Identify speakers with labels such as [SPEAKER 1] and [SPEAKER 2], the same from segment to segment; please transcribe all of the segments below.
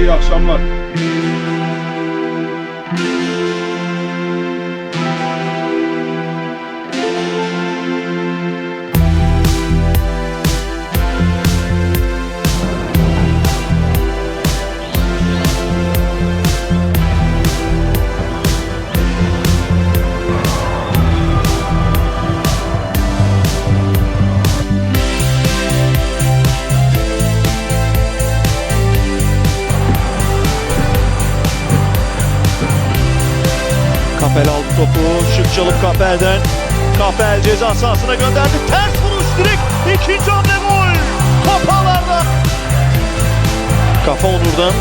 [SPEAKER 1] iyi akşamlar.
[SPEAKER 2] Kapel aldı topu. Şık çalıp Kapel'den. Kapel ceza sahasına gönderdi. Ters vuruş direkt. ikinci hamle gol. Kafalarda. Kafa Onur'dan.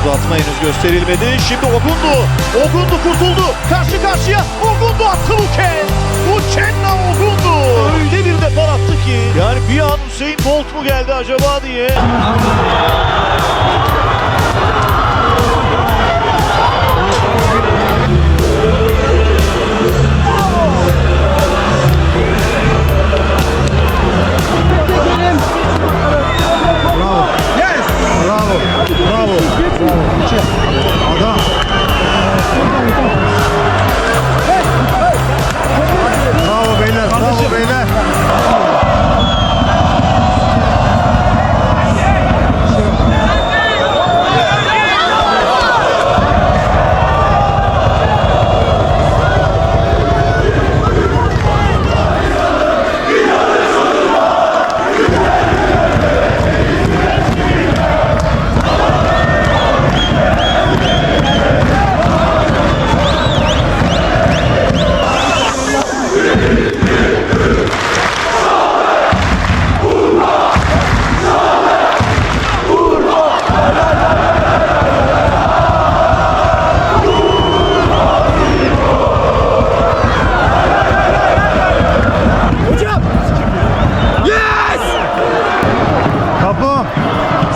[SPEAKER 2] Uzatma henüz gösterilmedi. Şimdi Ogundu. Ogundu kurtuldu. Karşı karşıya. Ogundu attı bu kez. Uchenna Ogundu. Öyle bir depar attı ki. Yani bir an Hüseyin Bolt mu geldi acaba diye.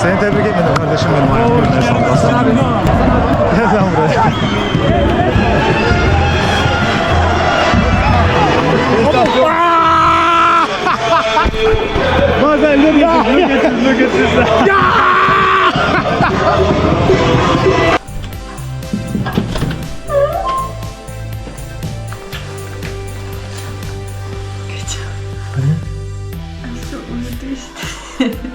[SPEAKER 3] Seni tebrik etmedim kardeşim benim. Hayatımda. look, look at this. Look at this. Look at this.
[SPEAKER 4] Good job. I'm so underdressed.